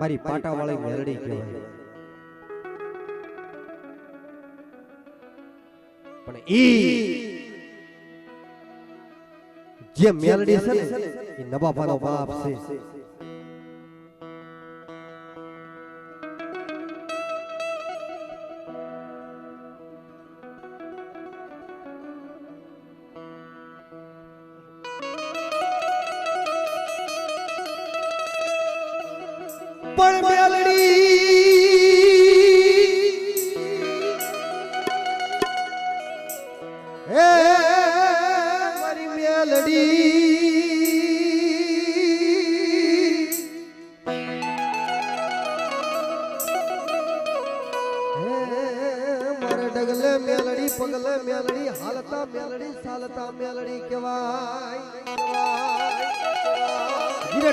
મારી પાટાવાળી મેલડી કહેવાય. પણ ઈ જે મેલડી છે ને એ નવાબાનો બાપ છે.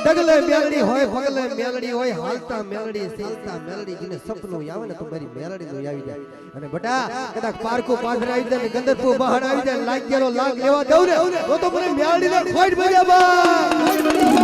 ડગલે મેલડી હોય પગલે મેલડી હોય હાલતા મેલડી ચાલતા મેલડી જેને સપનું આવે ને તો મારી મેલડી નું આવી જાય. અને બટા કદાચ પારકો પાદર આવી જાય ને ગંદરપુર બહાર આવી જાય લાગ ગયેલો લાગ લેવા દઉં ને તો તો મને મેલડી ને ફોઈટ ભર્યા બા.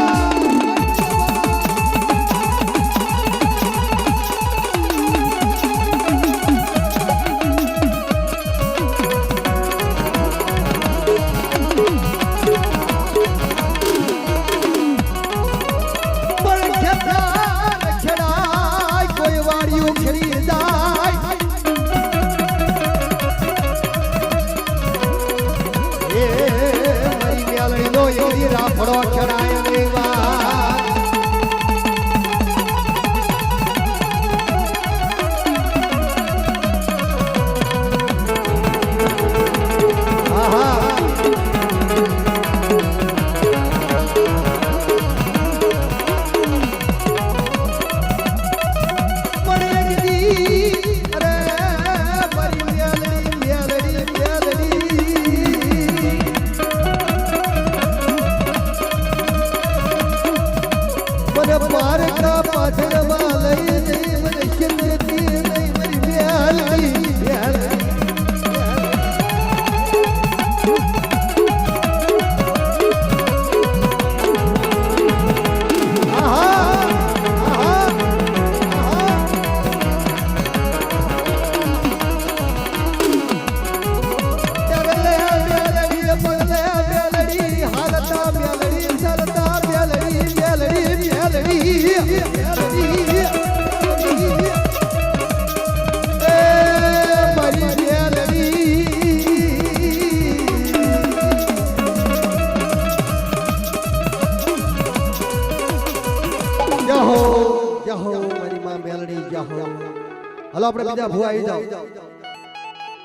હાલો આપણે બીજા ભૂવા આવી જાઓ.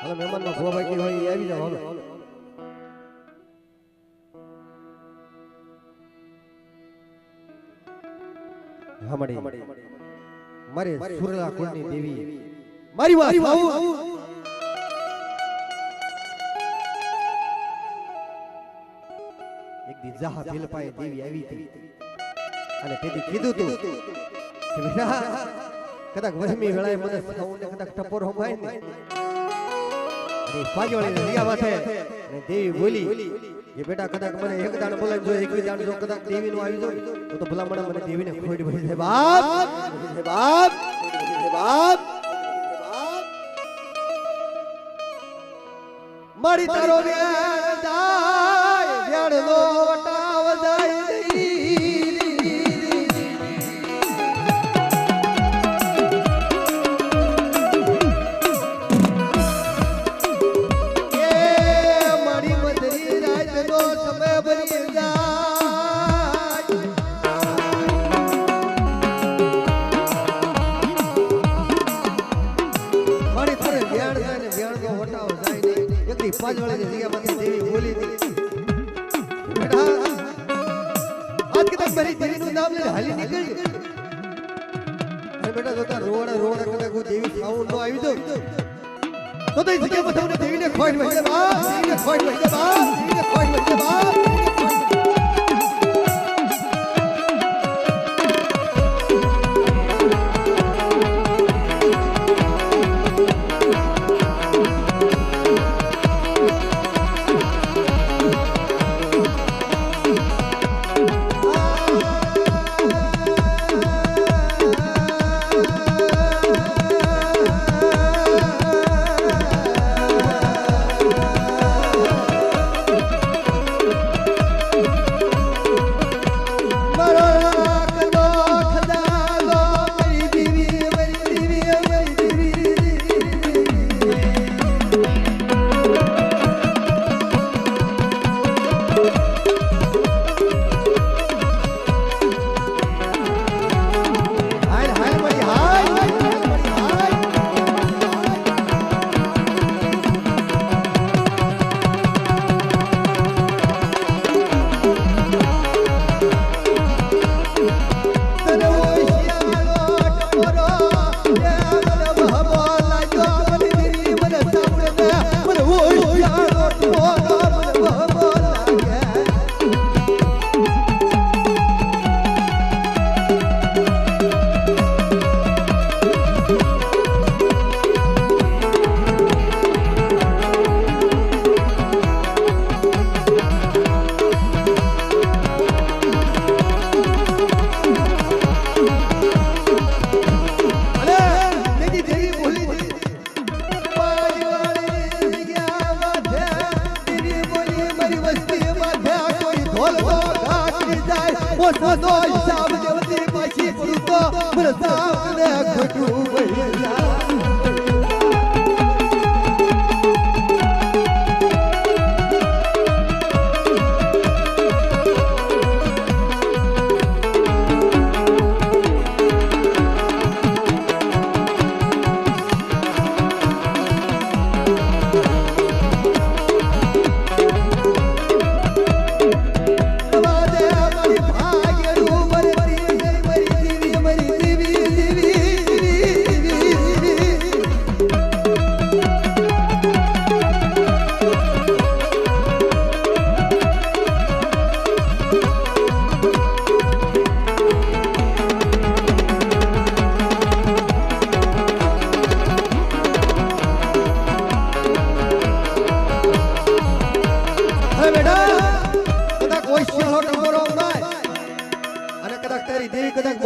હલો મહેમાનમાં ભૂવા બાકી હોય એ આવી જાઓ હલો. હામડી. મારે સુરલા કુળની દેવી. મારી વાત આવું. એક દી જહા ભીલપાએ દેવી આવી હતી. અને તેથી કીધું તું કે બેટા કદાચ વરમી વેળાએ મને સાઉને કદાચ ટપોર હમાય ને. અને પાજોળી રિયા માથે અને દેવી બોલી કે બેટા કદાચ મને એક દાણ બોલાવી જો એક દાણ જો કદાચ દેવી નું આવી જો તો તો ભલા મને મને દેવીને ખોડી ભરી દે, બાપ દે બાપ દે, બાપ મારી તારો વેણ જાય વેણ નો વટાવ જાય નહીં. એકદી પાંચ વાળી જગ્યા માંથી દેવી બોલી હતી. બેટા, આજ તક મારી દેવીનું નામ લઈને હાલી નીકળી. બેટા, જોતા રોવાડા રોવાડા કદાચ હું દેવી થાવું ન આવી દઉં, તો તો જગ્યા પર તમને દેવીને ખોટ વહી દે બાપ, દેવીને ખોટ વહી દે બાપ, દેવીને ખોઈ વહી દે બાપ,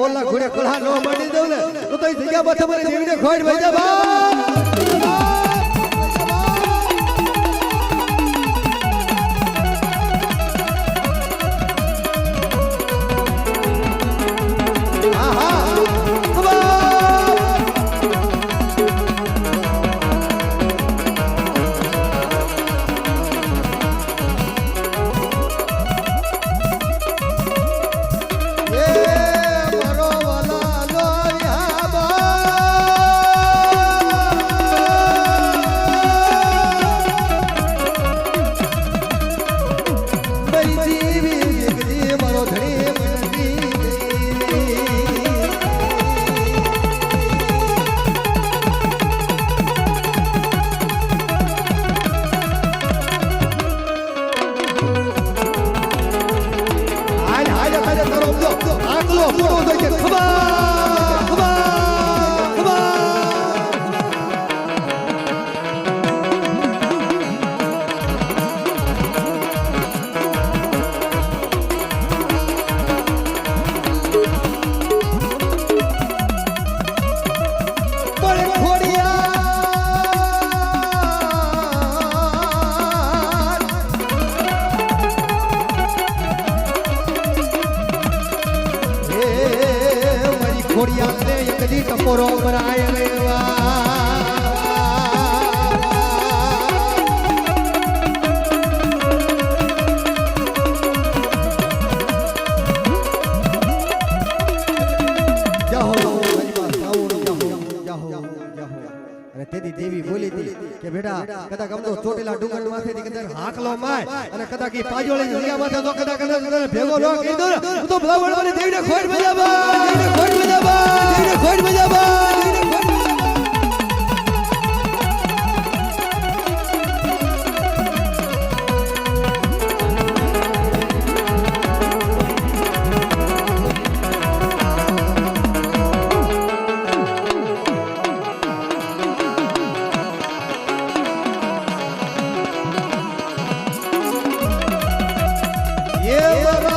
કોલા ઘોડે કોલા નો મળી દઉં ને. તો જગ્યા બથે મને જીવીને ખોડ ભાઈ જા મોરો ભરાય રેવા તેથી દેવી બોલી હતી કે બેટા, કદાચ અમદો ચોટેલા ડુંગરમાંથી કદાચ હાકલો માય અને કદાચ ઈ પાજોળી જગ્યા માંથી તો કદાચ કદાચ ભેગો ન કહી દો તો ભલાવણ વાળી દેવીને ખોટ મેલા દેવીને ખોટ Yeah.